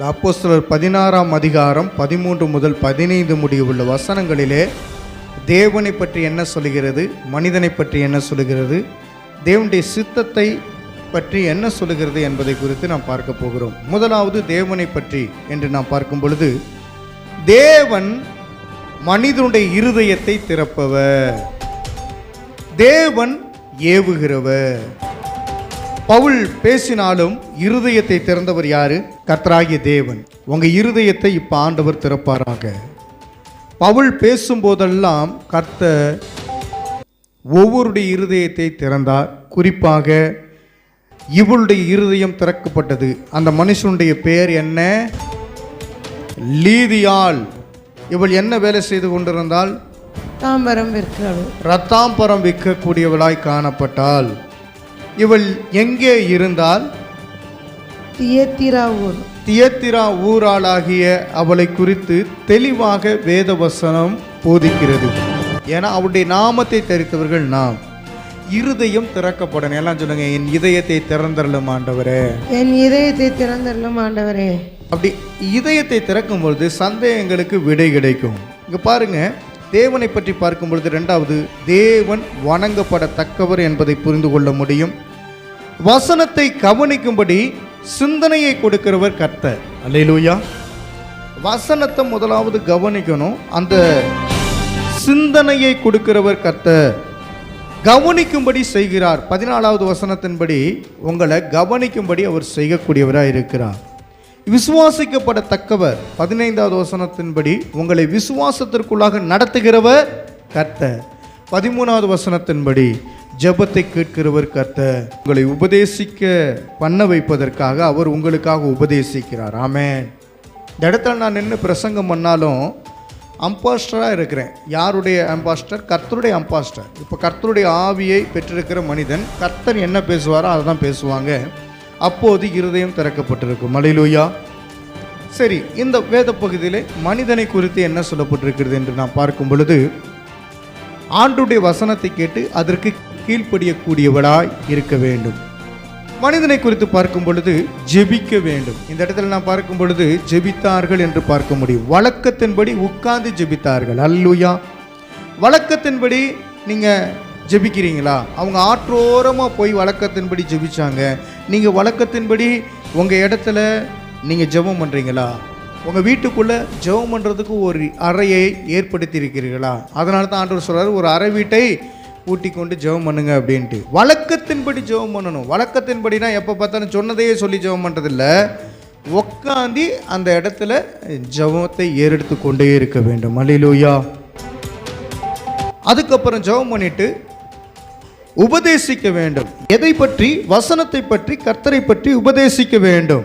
இந்த சிலர் பதினாறாம் அதிகாரம் பதிமூன்று முதல் பதினைந்து முடிவுள்ள வசனங்களிலே தேவனை பற்றி என்ன சொல்லுகிறது? மனிதனை பற்றி என்ன சொல்லுகிறது? தேவனுடைய சித்தத்தை பற்றி என்ன சொல்லுகிறது என்பதை குறித்து நாம் பார்க்க போகிறோம். முதலாவது தேவனை பற்றி என்று நாம் பார்க்கும் பொழுது தேவன் மனிதனுடைய இருதயத்தை திறப்பவர். தேவன் ஏவுகிறவர். பவுல் பேசினாலும் இருதயத்தை திறந்தவர் யாரு? கர்த்தராகிய தேவன். உங்க இருதயத்தை இப்ப ஆண்டவர் திறப்பாராக. பவுல் பேசும்போதெல்லாம் கர்த்தர் ஒவ்வொருடைய இருதயத்தை திறந்தார். குறிப்பாக இவளுடைய இருதயம் திறக்கப்பட்டது. அந்த மனுஷனுடைய பெயர் என்ன? லீதியாள். இவள் என்ன வேலை செய்து கொண்டிருந்தால் தாம்பரம் விற்கிறவள் ரத்தாம்பரம் விற்கக்கூடியவளாய் காணப்பட்டாள். இவள் எங்கே இருந்தால்? தியத்திரா ஊர். தியத்திரா ஊராளாகிய அவளை குறித்து தெளிவாக வேதவசனம் போதிக்கிறது. ஏன்னா அவருடைய நாமத்தை தரித்தவர்கள் நாம். இருதயம் திறக்கப்படணும். எல்லாம் சொல்லுங்க என் இதயத்தை திறந்தரலும் ஆண்டவரே. என் இதயத்தை திறந்தருளும் ஆண்டவரே. அப்படி இதயத்தை திறக்கும் பொழுது சந்தேகங்களுக்கு விடை கிடைக்கும். இங்க பாருங்க தேவனை பற்றி பார்க்கும் பொழுது ரெண்டாவது தேவன் வணங்கப்படத்தக்கவர் என்பதை புரிந்து கொள்ள முடியும். வசனத்தை கவனிக்கும்படி சிந்தனையை கொடுக்கிறவர் கர்த்தர். அல்லேலூயா வசனத்தை முதலாவது கவனிக்கணும். அந்த சிந்தனையை கொடுக்கிறவர் கர்த்தர். கவனிக்கும்படி செய்கிறார். பதினாலாவது வசனத்தின்படி உங்களை கவனிக்கும்படி அவர் செய்யக்கூடியவராக இருக்கிறார். விசுவாசிக்கப்படத்தக்கவர். பதினைந்தாவது வசனத்தின்படி உங்களை விசுவாசத்திற்குள்ளாக நடத்துகிறவர் கர்த்தர். பதிமூணாவது வசனத்தின்படி ஜெபத்தை கேட்கிறவர் கர்த்தர். உங்களை உபதேசிக்க பண்ண வைப்பதற்காக அவர் உங்களுக்காக உபதேசிக்கிறார். ஆமே இந்த இடத்துல நான் நின்று பிரசங்கம் பண்ணாலும் அம்பாஸ்டராக இருக்கிறேன். யாருடைய அம்பாஸ்டர் கர்த்தருடைய அம்பாஸ்டர் இப்போ கர்த்தருடைய ஆவியை பெற்றிருக்கிற மனிதன் கர்த்தர் என்ன பேசுவாரோ அதை தான் பேசுவாங்க. அப்போது இருதயம் திறக்கப்பட்டிருக்கும். மலையிலூயா சரி இந்த வேத பகுதியிலே மனிதனை குறித்து என்ன சொல்லப்பட்டிருக்கிறது என்று நான் பார்க்கும் பொழுது ஆண்டுடைய வசனத்தை கேட்டு அதற்கு கீழ்ப்படியக்கூடியவளாய் இருக்க வேண்டும். மனிதனை குறித்து பார்க்கும் பொழுது ஜெபிக்க வேண்டும். இந்த இடத்துல நான் பார்க்கும் பொழுது ஜெபித்தார்கள் என்று பார்க்க முடியும். வழக்கத்தின்படி உட்கார்ந்து ஜெபித்தார்கள். அல்லுயா வழக்கத்தின்படி நீங்கள் ஜெபிக்கிறீங்களா? அவங்க ஆற்றோரமாக போய் வழக்கத்தின்படி ஜெபிச்சாங்க. நீங்கள் வழக்கத்தின்படி உங்கள் இடத்துல நீங்கள் ஜெபம் பண்ணுறீங்களா உங்கள் வீட்டுக்குள்ளே ஜெபம் பண்ணுறதுக்கு ஒரு அறையை ஏற்படுத்தி இருக்கிறீர்களா அதனால தான் ஆண்டவர் சொல்கிறார் ஒரு அறை வீட்டை ஊட்டி கொண்டு ஜெபம் பண்ணுங்க அப்படின்ட்டு. வழக்கத்தின்படி ஜெபம் பண்ணணும். வழக்கத்தின்படினா எப்போ பார்த்தாலும் சொன்னதையே சொல்லி ஜெபம் பண்ணுறதில்ல உக்காந்தி அந்த இடத்துல ஜெபத்தை ஏறெடுத்து கொண்டே இருக்க வேண்டும். அலிலூயா அதுக்கப்புறம் ஜெபம் பண்ணிட்டு உபதேசிக்க வேண்டும். எதை பற்றி? வசனத்தை பற்றி கர்த்தரை பற்றி உபதேசிக்க வேண்டும்.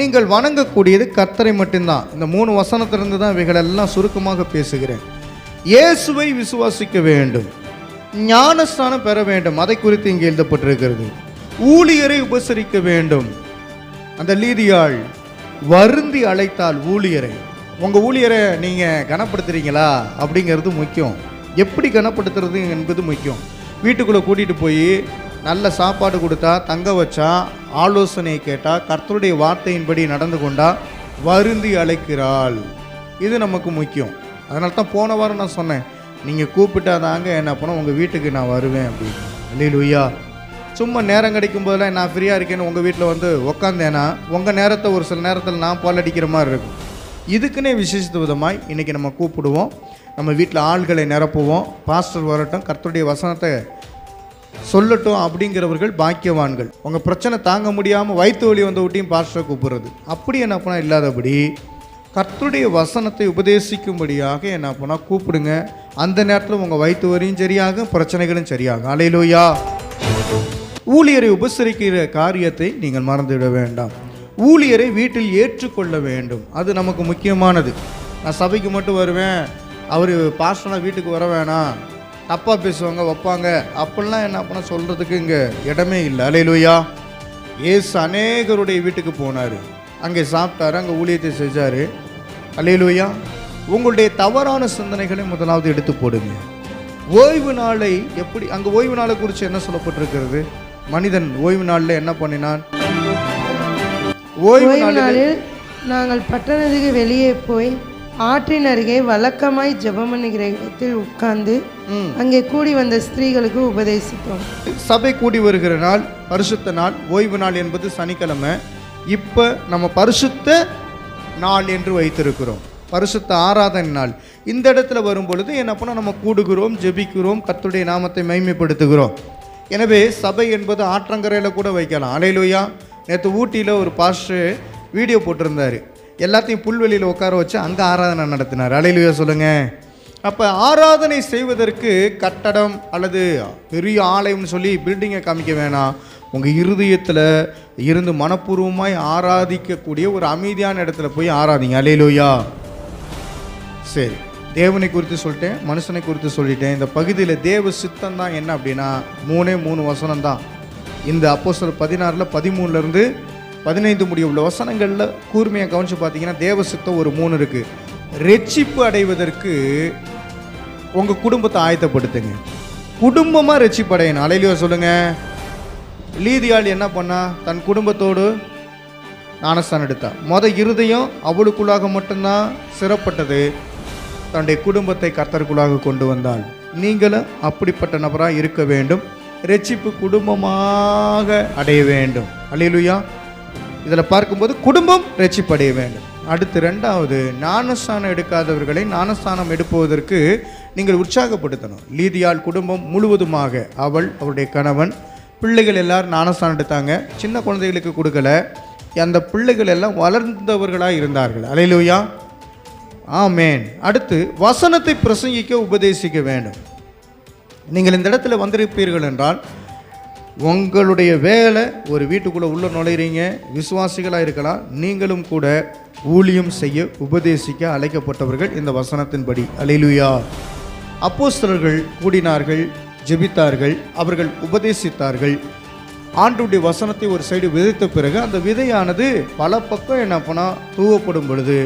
நீங்கள் வணங்கக்கூடியது கர்த்தரை மட்டும்தான். இந்த மூணு வசனத்திலிருந்து தான் இவைகளெல்லாம் சுருக்கமாக பேசுகிறேன். இயேசுவை விசுவாசிக்க வேண்டும். ஞானஸ்தானம் பெற வேண்டும். அதை குறித்து இங்கே எழுதப்பட்டிருக்கிறது. ஊழியரை உபசரிக்க வேண்டும். அந்த லீதியாள் வருந்தி அழைத்தால் ஊழியரை. உங்கள் ஊழியரை நீங்கள் கனப்படுத்துறீங்களா? அப்படிங்கிறது முக்கியம். எப்படி கனப்படுத்துறது என்பது முக்கியம். வீட்டுக்குள்ளே கூட்டிகிட்டு போய் நல்ல சாப்பாடு கொடுத்தா தங்க வச்சா ஆலோசனை கேட்டால் கர்த்தருடைய வார்த்தையின்படி நடந்து கொண்டா வருந்தி அழைக்கிறாள். இது நமக்கு முக்கியம். அதனால தான் போன வாரம் நான் சொன்னேன். நீங்கள் கூப்பிட்டா தாங்க என்ன பண்ணோம் உங்கள் வீட்டுக்கு நான் வருவேன் அப்படின்னு அல்லேலூயா சும்மா நேரம் கிடைக்கும் போதெல்லாம் நான் ஃப்ரீயாக இருக்கேன்னு உங்கள் வீட்டில் வந்து உக்காந்தேன்னா உங்கள் நேரத்தை ஒரு சில நேரத்தில் நான் பாலடிக்கிற மாதிரி இருக்கும். இதுக்குன்னே விசேஷித்த விதமாய் இன்றைக்கி நம்ம கூப்பிடுவோம். நம்ம வீட்டில் ஆள்களை நிரப்புவோம். பாஸ்டர் வரட்டும் கர்த்தருடைய வசனத்தை சொல்லட்டும் அப்படிங்கிறவர்கள் பாக்கியவான்கள். உங்கள் பிரச்சனை தாங்க முடியாமல் வயிற்று வலி வந்த விட்டியும் பாஸ்டரை கூப்பிடுறது. அப்படி என்ன பண்ணால் இல்லாதபடி கர்த்தருடைய வசனத்தை உபதேசிக்கும்படியாக என்ன பண்ணால் கூப்பிடுங்க. அந்த நேரத்தில் உங்கள் வயிற்று வரையும் சரியாகும் பிரச்சனைகளும் சரியாகும். அலையிலோயா ஊழியரை உபசரிக்கிற காரியத்தை நீங்கள் மறந்துவிட வேண்டாம். ஊழியரை வீட்டில் ஏற்றுக்கொள்ள வேண்டும். அது நமக்கு முக்கியமானது. நான் சபைக்கு மட்டும் வருவேன். அவர் பாஸ்டனாக வீட்டுக்கு வர வேணாம். தப்பாக பேசுவாங்க வைப்பாங்க. அப்படிலாம் என்ன பண்ண சொல்கிறதுக்கு இங்கே இடமே இல்லை. அலையிலோயா ஏசு அநேகருடைய வீட்டுக்கு போனார். அங்கே சாப்பிட்டாரு அங்கே ஊழியத்தை செஞ்சார். அலையிலுயா உங்களுடைய தவறான சிந்தனைகளை முதலாவது எடுத்து போடுங்க. ஓய்வு நாளை எப்படி அங்கே ஓய்வு நாளை குறித்து என்ன சொல்லப்பட்டிருக்கிறது? மனிதன் ஓய்வு நாளில் என்ன பண்ணினான்? ஓய்வு நாளில் நாங்கள் பட்டணத்துக்கு வெளியே போய் ஆற்றின் அருகே வழக்கமாய் ஜெபம் பண்ணுகிற இடத்தில் உட்கார்ந்து. அங்கே கூடி வந்த ஸ்திரீகளுக்கு உபதேசித்தோம். சபை கூடி வருகிற நாள் பரிசுத்த நாள் ஓய்வு நாள் என்பது சனிக்கிழமை. இப்போ நம்ம பரிசுத்த நாள் என்று வைத்திருக்கிறோம். பரிசுத்த ஆராதனை நாள். இந்த இடத்துல வரும் பொழுது என்ன பண்ண நம்ம கூடுகிறோம் ஜெபிக்கிறோம் கத்துடைய நாமத்தை மைமைப்படுத்துகிறோம் எனவே சபை என்பது ஆற்றங்கரையில் கூட வைக்கலாம். அலையிலுயா. நேற்று ஊட்டியில் ஒரு பாஸ்டர் வீடியோ போட்டிருந்தார். எல்லாத்தையும் புல்வெளியில் உட்கார வச்சு அங்கே ஆராதனை நடத்தினார். அலையிலுயா சொல்லுங்கள் அப்போ ஆராதனை செய்வதற்கு கட்டடம் அல்லது பெரிய ஆலயம்னு சொல்லி பில்டிங்கை காமிக்க வேணாம். உங்கள் இருதயத்தில் இருந்து மனப்பூர்வமாய் ஆராதிக்கக்கூடிய ஒரு அமைதியான இடத்துல போய் ஆராதிங்க. அலையிலோயா சரி தேவனை குறித்து சொல்லிட்டேன் மனுஷனை குறித்து சொல்லிட்டேன். இந்த பகுதியில் தேவ சித்தம் தான் என்ன அப்படின்னா மூணே மூணு வசனம் தான். இந்த அப்போஸ்தலர் பதினாறில் பதிமூணுலேருந்து பதினைந்து முடிய உள்ள வசனங்களில் கூர்மையாக கவனித்து பார்த்தீங்கன்னா தேவ சித்தம் ஒரு மூணு இருக்குது ரெட்சிப்பு அடைவதற்கு உங்கள் குடும்பத்தை ஆயத்தப்படுத்துங்க. குடும்பமாக ரெட்சிப்பு அடையணும். அலையிலையோ சொல்லுங்கள் லீதியாள் என்ன பண்ணா? தன் குடும்பத்தோடு ஞானஸ்தான் எடுத்தா. மொத இருதயம் அவளுக்குள்ளாக மட்டும்தான் சிறப்பட்டது. தன்னுடைய குடும்பத்தை கர்த்தருக்குள்ளாக கொண்டு வந்தாள் நீங்களும் அப்படிப்பட்ட நபராக இருக்க வேண்டும். ரட்சிப்பு குடும்பமாக அடைய வேண்டும். அல்லேலூயா. இதில் பார்க்கும்போது குடும்பம் ரட்சிப்படைய வேண்டும். அடுத்து ரெண்டாவது ஞானஸ்தானம் எடுக்காதவர்களை ஞானஸ்தானம் எடுப்பதற்கு நீங்கள் உற்சாகப்படுத்தணும். லீதியாள் குடும்பம் முழுவதுமாக அவள் அவருடைய கணவன் பிள்ளைகள் எல்லாரும் ஞானஸ்தானம் எடுத்தாங்க. சின்ன குழந்தைகளுக்கு கொடுக்கல. அந்த பிள்ளைகள் எல்லாம் வளர்ந்தவர்களாக இருந்தார்கள். அலையிலூயா ஆமேன் அடுத்து வசனத்தை பிரசங்கிக்க உபதேசிக்க வேண்டும். நீங்கள் இந்த இடத்துல வந்திருப்பீர்கள் என்றால் உங்களுடைய வேலை ஒரு வீட்டுக்குள்ளே உள்ள நுழையிறீங்க விசுவாசிகளாக இருக்கலாம் நீங்களும் கூட ஊழியம் செய்ய உபதேசிக்க அழைக்கப்பட்டவர்கள் இந்த வசனத்தின்படி. அலையிலுயா அப்போஸ்தலர்கள் கூடினார்கள். ஜெபித்தார்கள் அவர்கள் உபதேசித்தார்கள். ஆண்டுடைய வசனத்தை ஒரு சைடு விதைத்த பிறகு அந்த விதையானது பல பக்கம் என்ன பண்ணால் தூவப்படும் பொழுது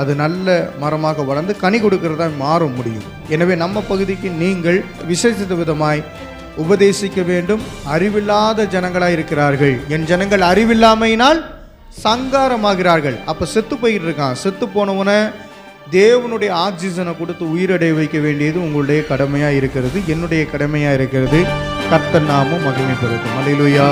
அது நல்ல மரமாக வளர்ந்து கனி கொடுக்கிறதா மாற முடியும். எனவே நம்ம பகுதிக்கு நீங்கள் விசேஷித்த விதமாய் உபதேசிக்க வேண்டும். அறிவில்லாத ஜனங்களாக இருக்கிறார்கள். என் ஜனங்கள் அறிவில்லாமையினால் சங்காரமாகிறார்கள். அப்போ செத்து போயிட்டு இருக்கான். செத்து போனவனை தேவனுடைய ஆக்சிஜனை கொடுத்து உயிரடைய வைக்க வேண்டியது உங்களுடைய கடமையாக இருக்கிறது. என்னுடைய கடமையாக இருக்கிறது. கர்த்தன் நாமும் மகிமை பெறும் அலையிலுயா